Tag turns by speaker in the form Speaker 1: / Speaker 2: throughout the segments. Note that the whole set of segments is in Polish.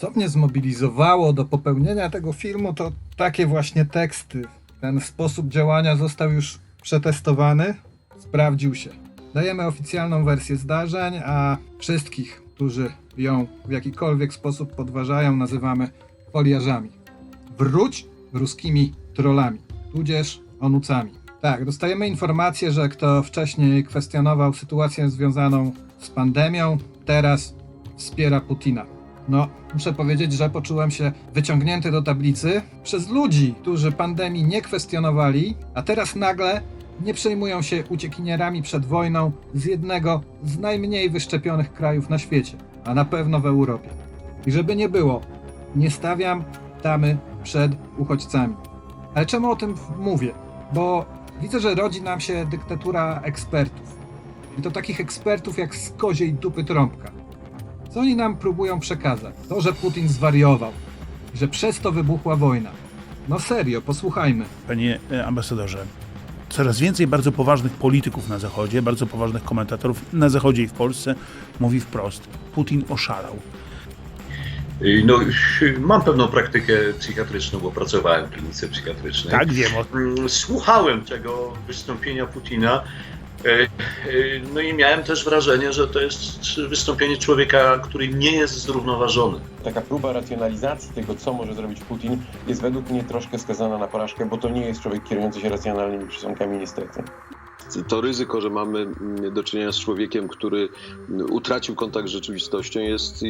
Speaker 1: Co mnie zmobilizowało do popełnienia tego filmu, to takie właśnie teksty. Ten sposób działania został już przetestowany, sprawdził się. Dajemy oficjalną wersję zdarzeń, a wszystkich, którzy ją w jakikolwiek sposób podważają, nazywamy foliarzami. Wróć ruskimi trollami, tudzież onucami. Tak, dostajemy informację, że kto wcześniej kwestionował sytuację związaną z pandemią, teraz wspiera Putina. No, muszę powiedzieć, że poczułem się wyciągnięty do tablicy przez ludzi, którzy pandemii nie kwestionowali, a teraz nagle nie przejmują się uciekinierami przed wojną z jednego z najmniej wyszczepionych krajów na świecie, a na pewno w Europie. I żeby nie było, nie stawiam tamy przed uchodźcami. Ale czemu o tym mówię? Bo widzę, że rodzi nam się dyktatura ekspertów. I to takich ekspertów jak z koziej dupy trąbka. Co oni nam próbują przekazać? To, że Putin zwariował, że przez to wybuchła wojna. No serio, posłuchajmy.
Speaker 2: Panie e, ambasadorze, coraz więcej bardzo poważnych polityków na Zachodzie, bardzo poważnych komentatorów na Zachodzie i w Polsce mówi wprost: Putin oszalał.
Speaker 3: Y, No, mam pewną praktykę psychiatryczną, bo pracowałem w klinice psychiatrycznej.
Speaker 2: Tak, wiem o
Speaker 3: Mm, Słuchałem tego wystąpienia Putina. E, e, No i miałem też wrażenie, że to jest wystąpienie człowieka, który nie jest zrównoważony.
Speaker 4: Taka próba racjonalizacji tego, co może zrobić Putin, jest według mnie troszkę skazana na porażkę, bo to nie jest człowiek kierujący się racjonalnymi przesłankami, niestety.
Speaker 5: to ryzyko, że mamy mm, do czynienia z człowiekiem, który mm, utracił kontakt z rzeczywistością, jest y,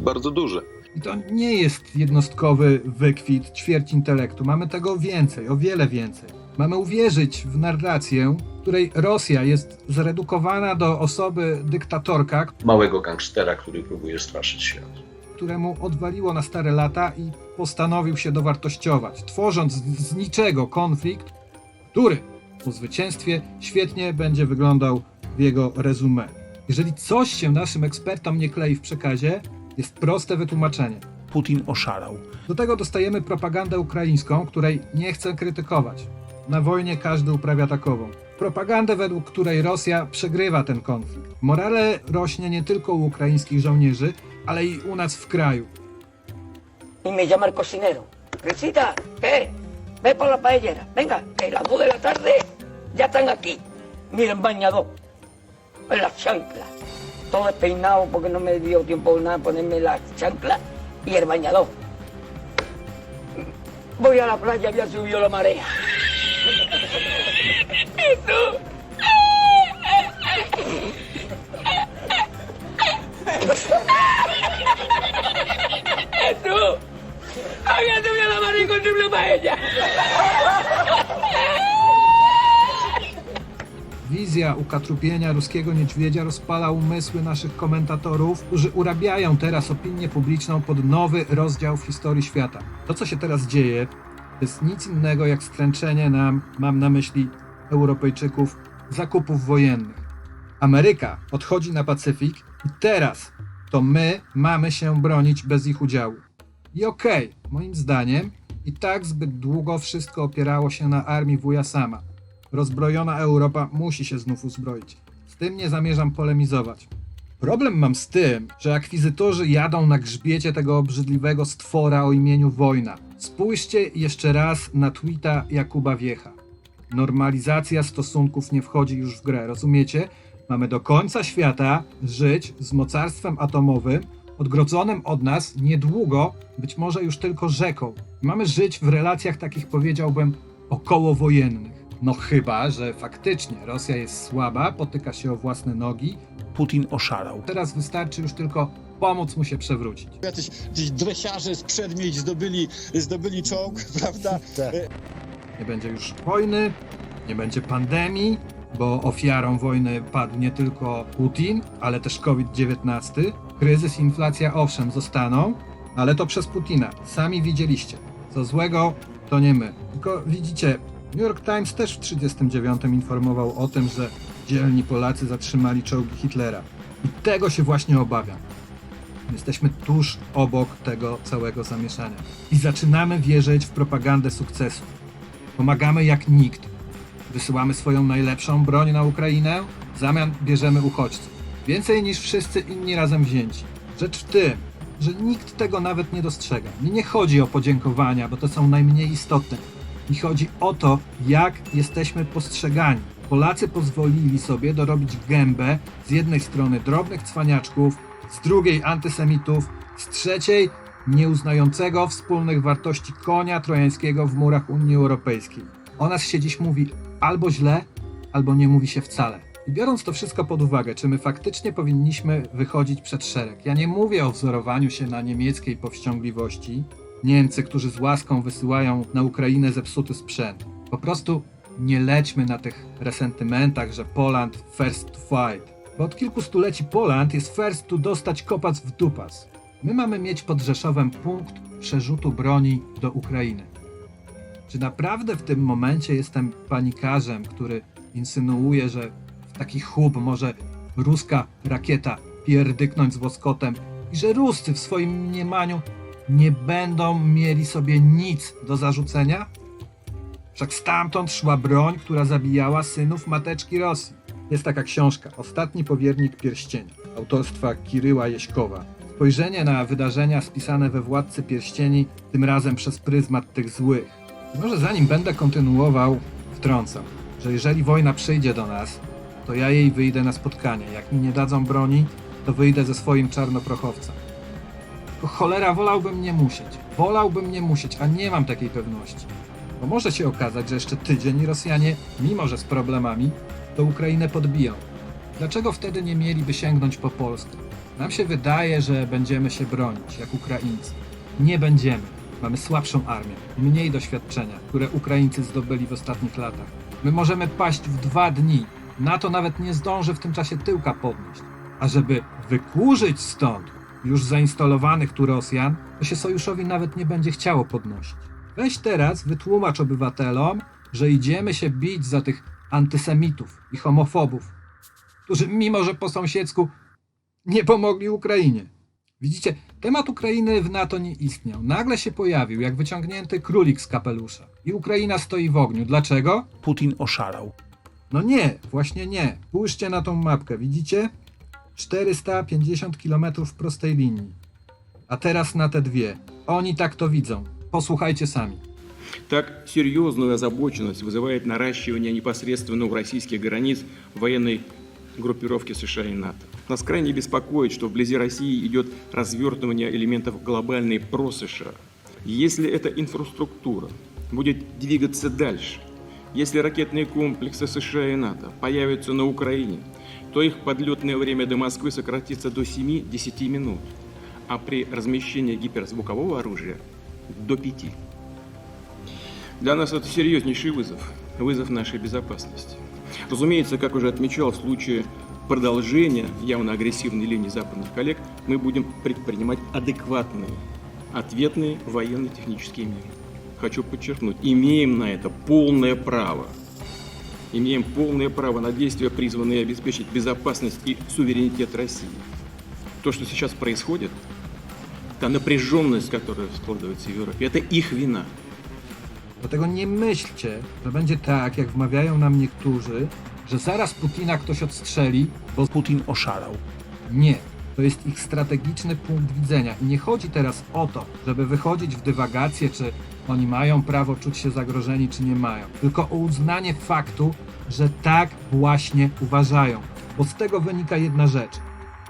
Speaker 5: bardzo duże.
Speaker 1: I to nie jest jednostkowy wykwit ćwierć intelektu. Mamy tego więcej, o wiele więcej. Mamy uwierzyć w narrację, w której Rosja jest zredukowana do osoby dyktatorka,
Speaker 3: Małego gangstera, który próbuje straszyć świat.
Speaker 1: któremu odwaliło na stare lata i postanowił się dowartościować, tworząc z z niczego konflikt, który po zwycięstwie świetnie będzie wyglądał w jego rezumie. Jeżeli coś się naszym ekspertom nie klei w przekazie, jest proste wytłumaczenie.
Speaker 2: Putin oszalał.
Speaker 1: Do tego dostajemy propagandę ukraińską, której nie chcę krytykować. Na wojnie każdy uprawia takową. Propagandę, według której Rosja przegrywa ten konflikt. Morale rośnie nie tylko u ukraińskich żołnierzy, ale i u nas w kraju.
Speaker 6: y me llama el cocinero. Recita, ¿qué? Ve por la paellera. Venga, que las dos de la tarde ya están aquí. Miren, bañador. En las chanclas. Todo despeinado porque no me dio tiempo nada ponerme las chanclas y el bañador. Voy a la playa, ya subió la marea. Eso. Eso. Había subido la marea y una paella.
Speaker 1: Wizja ukatrupienia ruskiego niedźwiedzia rozpala umysły naszych komentatorów, którzy urabiają teraz opinię publiczną pod nowy rozdział w historii świata. To, co się teraz dzieje, to jest nic innego jak stręczenie nam, mam na myśli Europejczyków, zakupów wojennych. Ameryka odchodzi na Pacyfik i teraz to my mamy się bronić bez ich udziału. I okej, moim zdaniem, i tak zbyt długo wszystko opierało się na armii wuja sama. Rozbrojona Europa musi się znów uzbroić. Z tym nie zamierzam polemizować. Problem mam z tym, że akwizytorzy jadą na grzbiecie tego obrzydliwego stwora o imieniu wojna. Spójrzcie jeszcze raz na tweeta Jakuba Wiecha. Normalizacja stosunków nie wchodzi już w grę, rozumiecie? Mamy do końca świata żyć z mocarstwem atomowym, odgrodzonym od nas niedługo, być może już tylko rzeką. Mamy żyć w relacjach takich, powiedziałbym, okołowojennych. No chyba, że faktycznie Rosja jest słaba, potyka się o własne nogi.
Speaker 2: Putin oszalał.
Speaker 1: Teraz wystarczy już tylko pomóc mu się przewrócić.
Speaker 7: Jacyś, jacyś dresiarze z przedmieść zdobyli, zdobyli czołg, prawda?
Speaker 1: Nie będzie już wojny, nie będzie pandemii, bo ofiarą wojny padł nie tylko Putin, ale też COVID-19. Kryzys inflacja owszem zostaną, ale to przez Putina. Sami widzieliście. Co złego, to nie my. Tylko widzicie, New York Times też w 1939 informował o tym, że dzielni Polacy zatrzymali czołgi Hitlera. I tego się właśnie obawiam. Jesteśmy tuż obok tego całego zamieszania. I zaczynamy wierzyć w propagandę sukcesu. Pomagamy jak nikt. Wysyłamy swoją najlepszą broń na Ukrainę, w zamian bierzemy uchodźców. Więcej niż wszyscy inni razem wzięci. Rzecz w tym, że nikt tego nawet nie dostrzega. Mi nie chodzi o podziękowania, bo to są najmniej istotne. Mi chodzi o to, jak jesteśmy postrzegani. Polacy pozwolili sobie dorobić gębę z jednej strony drobnych cwaniaczków, z drugiej antysemitów, z trzeciej nieuznającego wspólnych wartości konia trojańskiego w murach Unii Europejskiej. O nas się dziś mówi albo źle, albo nie mówi się wcale. I biorąc to wszystko pod uwagę, czy my faktycznie powinniśmy wychodzić przed szereg? Ja nie mówię o wzorowaniu się na niemieckiej powściągliwości. Niemcy, którzy z łaską wysyłają na Ukrainę zepsuty sprzęt. Po prostu nie lećmy na tych resentymentach, że Poland first to fight. Bo od kilku stuleci Poland jest first to dostać kopac w dupas. My mamy mieć pod Rzeszowem punkt przerzutu broni do Ukrainy. Czy naprawdę w tym momencie jestem panikarzem, który insynuuje, że w taki hub może ruska rakieta pierdyknąć z łoskotem i że Ruscy w swoim mniemaniu nie będą mieli sobie nic do zarzucenia? Wszak stamtąd szła broń, która zabijała synów mateczki Rosji. Jest taka książka Ostatni powiernik pierścienia autorstwa Kiryła Jeśkowa. Spojrzenie na wydarzenia spisane we Władcy Pierścieni, tym razem przez pryzmat tych złych. Może zanim będę kontynuował, wtrącam, że jeżeli wojna przyjdzie do nas, to ja jej wyjdę na spotkanie. Jak mi nie dadzą broni, to wyjdę ze swoim czarnoprochowcem. Tylko cholera, wolałbym nie musieć. Wolałbym nie musieć, a nie mam takiej pewności. Bo może się okazać, że jeszcze tydzień Rosjanie, mimo że z problemami, to Ukrainę podbiją. Dlaczego wtedy nie mieliby sięgnąć po Polskę? Nam się wydaje, że będziemy się bronić, jak Ukraińcy. Nie będziemy. Mamy słabszą armię, mniej doświadczenia, które Ukraińcy zdobyli w ostatnich latach. My możemy paść w dwa dni. NATO nawet nie zdąży w tym czasie tyłka podnieść. A żeby wykurzyć stąd już zainstalowanych tu Rosjan, to się sojuszowi nawet nie będzie chciało podnosić. Weź teraz wytłumacz obywatelom, że idziemy się bić za tych antysemitów i homofobów, którzy mimo, że po sąsiedzku nie pomogli Ukrainie. Widzicie, temat Ukrainy w NATO nie istniał. Nagle się pojawił, jak wyciągnięty królik z kapelusza. I Ukraina stoi w ogniu. Dlaczego?
Speaker 2: Putin oszalał.
Speaker 1: No nie, właśnie nie. Spójrzcie na tą mapkę, widzicie? 450 km prostej linii. A teraz na te dwie. Oni tak to widzą. Posłuchajcie sami.
Speaker 8: Так серьезную озабоченность вызывает наращивание непосредственно у российских границ военной группировки США и НАТО. Нас крайне беспокоит, что вблизи России идет развертывание элементов глобальной про-США. Если эта инфраструктура будет двигаться дальше, если ракетные комплексы США и НАТО появятся на Украине, то их подлетное время до Москвы сократится до 7-10 минут, а при размещении гиперзвукового оружия – до 5. Для нас это серьезнейший вызов, вызов нашей безопасности. Разумеется, как уже отмечал, в случае продолжения явно агрессивной линии западных коллег, мы будем предпринимать адекватные, ответные военно-технические меры. Хочу подчеркнуть, имеем на это полное право. Имеем полное право на действия, призванные обеспечить безопасность и суверенитет России. То, что сейчас происходит, та напряженность, которая складывается в Европе, это их вина.
Speaker 1: Dlatego nie myślcie, że będzie tak, jak wmawiają nam niektórzy, że zaraz Putina ktoś odstrzeli, bo
Speaker 2: Putin oszalał.
Speaker 1: Nie. To jest ich strategiczny punkt widzenia. I nie chodzi teraz o to, żeby wychodzić w dywagację, czy oni mają prawo czuć się zagrożeni, czy nie mają. Tylko o uznanie faktu, że tak właśnie uważają. Bo z tego wynika jedna rzecz.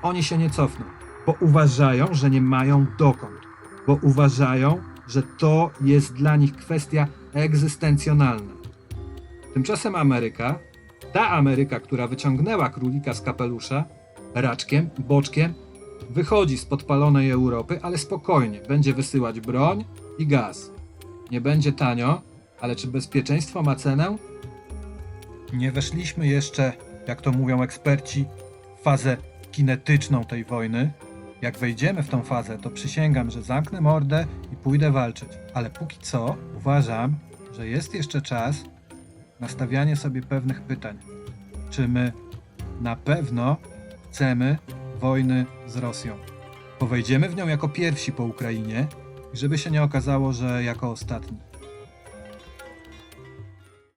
Speaker 1: Oni się nie cofną, bo uważają, że nie mają dokąd. Bo uważają, że to jest dla nich kwestia egzystencjonalna. Tymczasem Ameryka, ta Ameryka, która wyciągnęła królika z kapelusza, raczkiem, boczkiem, wychodzi z podpalonej Europy, ale spokojnie, będzie wysyłać broń i gaz. Nie będzie tanio, ale czy bezpieczeństwo ma cenę? Nie weszliśmy jeszcze, jak to mówią eksperci, w fazę kinetyczną tej wojny. Jak wejdziemy w tą fazę, to przysięgam, że zamknę mordę pójdę walczyć. Ale póki co uważam, że jest jeszcze czas na stawianie sobie pewnych pytań. Czy my na pewno chcemy wojny z Rosją? Bo wejdziemy w nią jako pierwsi po Ukrainie żeby się nie okazało, że jako ostatni.